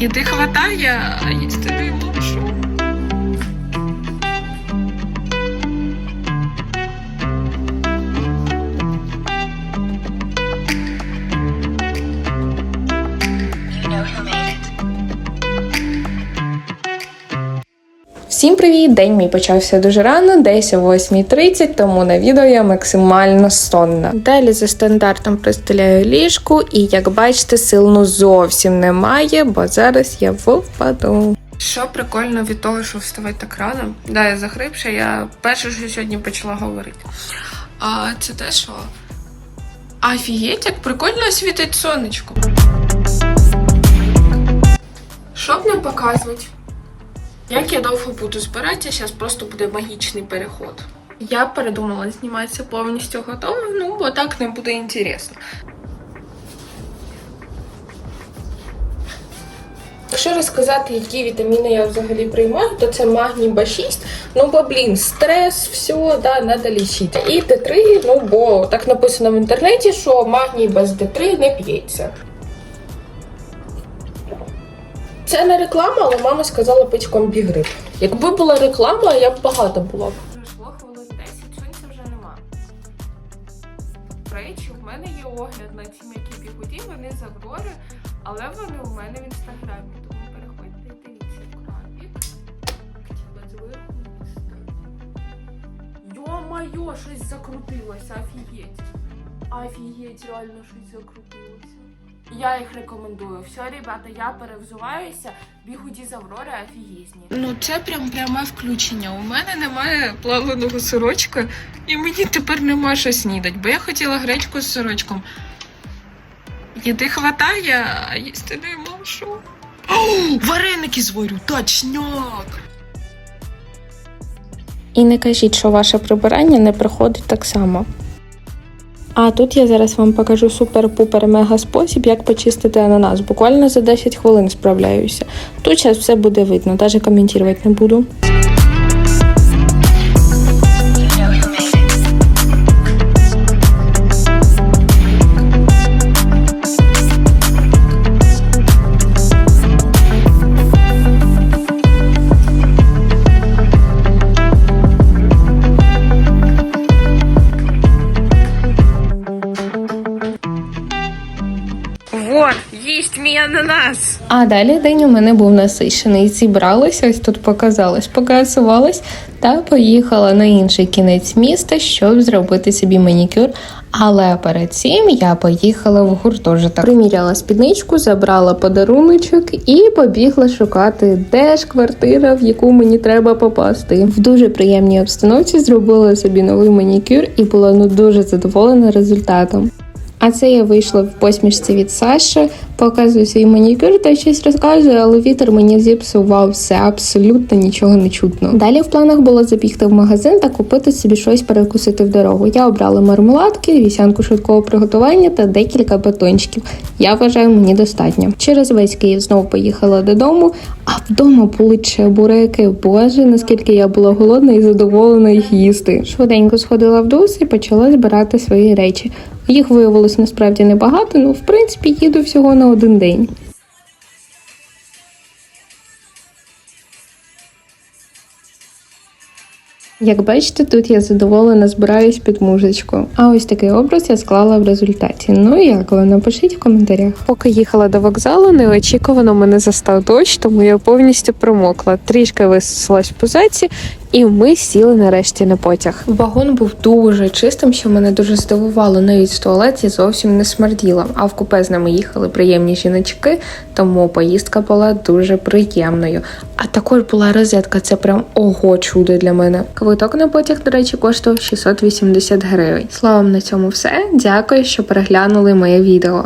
Їди хватає, а їсти не можу. Всім привіт! День мій почався дуже рано, десь о 8.30, тому на відео я максимально сонна. Далі за стандартом пристеляю ліжку, і як бачите, сил ну зовсім немає, бо зараз я впаду. Що прикольно від того, що вставати так рано? Да, я захрипша, я перше, що сьогодні почала говорити. А це те, що офігеть, як прикольно світить сонечко. Щоб не показувати. Як я довго буду збиратися, зараз просто буде магічний переход. Я передумала зніматися повністю готово, ну бо так не буде інтересно. Якщо розказати, які вітаміни я взагалі приймаю, то це магній Б6. Ну бо блін, стрес, все, да, треба лічити. І Д3, ну бо так написано в інтернеті, що магній без Д3 не п'ється. Це не реклама, але мама сказала пить комбігрип. Якби була реклама, я б багато була. Пройшло хвилин 10, сонця вже нема. Речі, в мене є огляд на ці м'які бігуді, вони з Аврори, але вони у мене в інстаграмі. Тому переходьте і дивіться. Йо-майо, щось закрутилося, офігеть. Офігеть, реально щось закрутилося. Я їх рекомендую. Все, ребята, я перевзуваюся. Бігуді з Аврори офігезні. Ну це прям пряме включення. У мене немає плавленого сирочка, і мені тепер нема що снідати, бо я хотіла гречку з сирочком. Їди хватає, а їсти не можу. О, вареники зварю, точняк! І не кажіть, що ваше прибирання не приходить так само. А тут я зараз вам покажу супер-пупер мега спосіб, як почистити ананас. Буквально за 10 хвилин справляюся. Тут зараз все буде видно, навіть коментувати не буду. Їсть мій ананас. А далі день у мене був насичений. Зібралася, ось тут показалось, покрасувалась та поїхала на інший кінець міста, щоб зробити собі манікюр. Але перед цим я поїхала в гуртожиток. Приміряла спідничку, забрала подаруночок і побігла шукати, де ж квартира, в яку мені треба попасти. В дуже приємній обстановці зробила собі новий манікюр і була ну дуже задоволена результатом. А це я вийшла в посмішці від Саші, показую свій манікюр та щось розказую, але вітер мені зіпсував все, абсолютно нічого не чутно. Далі в планах було забігти в магазин та купити собі щось перекусити в дорогу. Я обрала мармеладки, вісянку швидкого приготування та декілька батончиків. Я вважаю, мені достатньо. Через весь Київ знову поїхала додому, а вдома були чебуреки. Боже, наскільки я була голодна і задоволена їх їсти. Швиденько сходила в дус і почала збирати свої речі. Їх виявилось насправді небагато, ну в принципі їду всього на один день. Як бачите, тут я задоволена збираюсь під музичку. А ось такий образ я склала в результаті. Ну як ви напишіть в коментарях. Поки їхала до вокзалу, неочікувано мене застав дощ, тому я повністю промокла. Трішки висосалась в пузаці, і ми сіли нарешті на потяг. Вагон був дуже чистим, що мене дуже здивувало. Навіть в туалеті зовсім не смерділо. А в купе з нами їхали приємні жіночки, тому поїздка була дуже приємною. А також була розетка. Це прям ого чудо для мене. Квиток на потяг, до речі, коштував 680 гривень. Словом, на цьому все. Дякую, що переглянули моє відео.